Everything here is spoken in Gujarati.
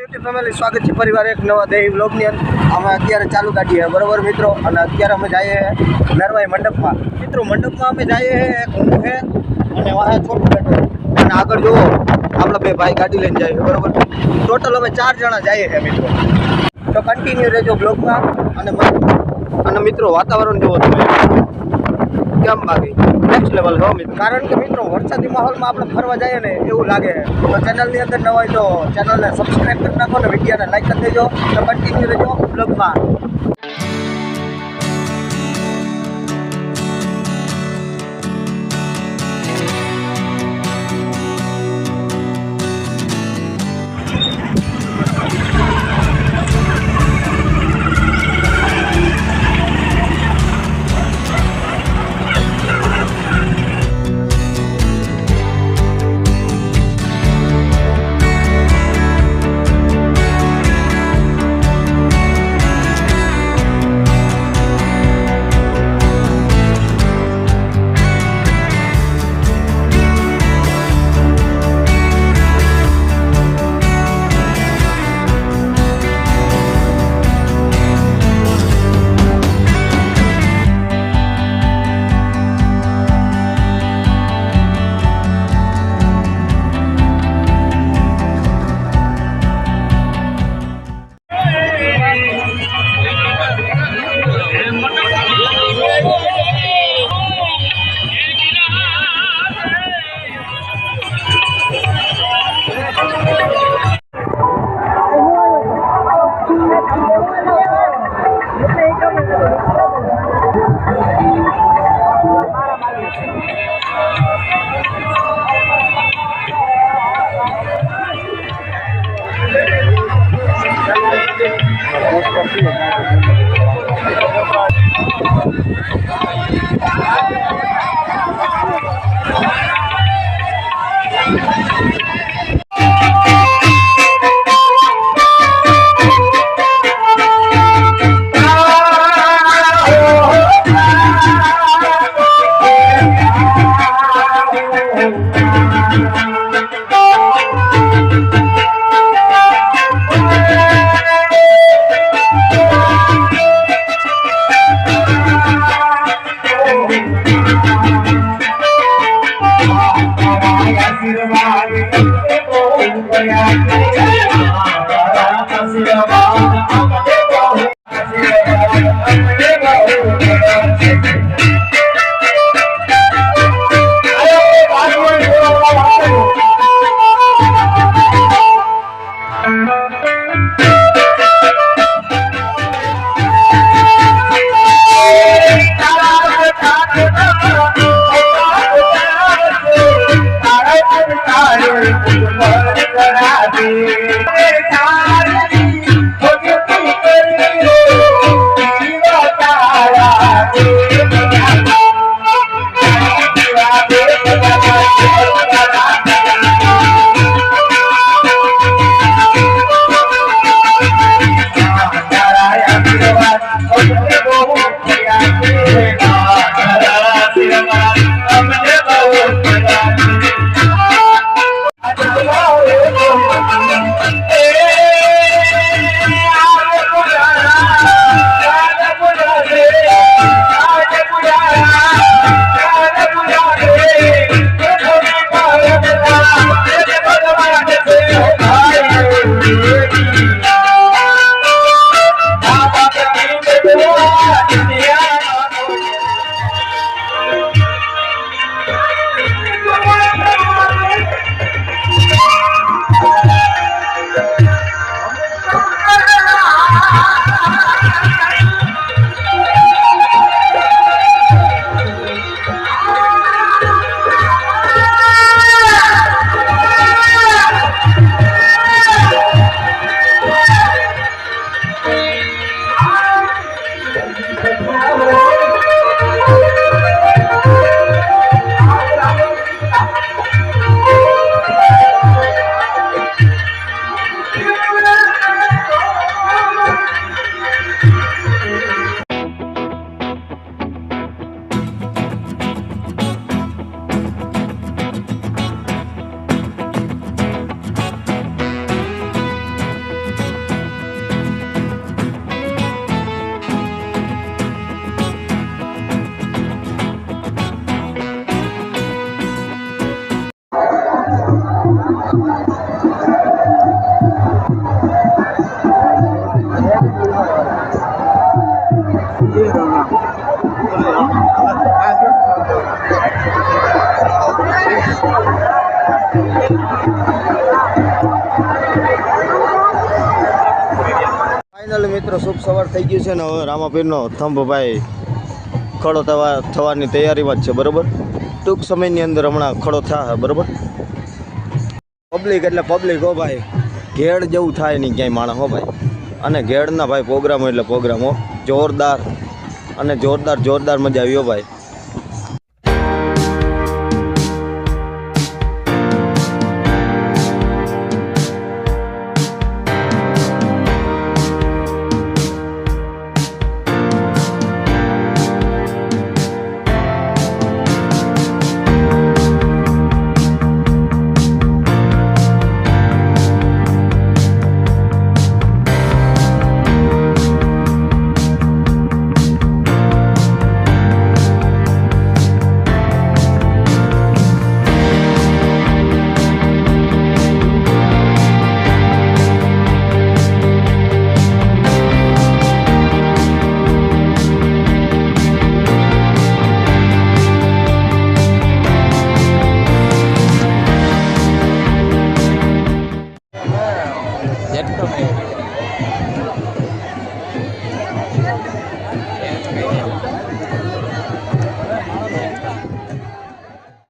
યુટ્યુબ ફેમિલી, સ્વાગત છે પરિવાર એક નવા દેહી બ્લોગની અંદર. અમે અત્યારે ચાલુ કાઢીએ બરોબર મિત્રો? અને અત્યારે અમે જઈએ નરવાઈ મંડપમાં. મિત્રો, મંડપમાં અમે જઈએ એક હું છે અને વાહે છોટું બેઠો. અને આગળ જુઓ, આપણા બે ભાઈ ગાડી લઈને જાય બરોબર? ટોટલ અમે ચાર જણા જઈએ છે મિત્રો. તો કન્ટિન્યુ રહેજો બ્લોગમાં અને અને મિત્રો, વાતાવરણ જુઓ તમે. કેમ બાકી નેક્સ્ટ લેવલ હો કારણ કે મિત્રો, વરસાદી માહોલમાં આપણે ફરવા જઈએ ને, એવું લાગે. તો ચેનલની અંદર ન હોય તો ચેનલને સબસ્ક્રાઈબ કરી નાખો ને, વિડીયોને લાઈક કરી દેજો. તો કન્ટિન્યુ રહેજો બ્લોગમાં Thank you. Thank you. Thank you. મિત્રો, શુભ સવાર થઈ ગયું છે ને હવે રામાપીરનો થંભભાઈ ખડો થવા થવાની તૈયારીમાં જ છે, બરાબર? ટૂંક સમયની અંદર હમણાં ખડો થશે બરાબર? પબ્લિક એટલે પબ્લિક હો ભાઈ. ઘેડ જેવું થાય નહીં ક્યાંય માણસ, હો ભાઈ. અને ઘેડના ભાઈ પ્રોગ્રામ એટલે પ્રોગ્રામ જોરદાર અને જોરદાર જોરદાર મજા આવી ભાઈ.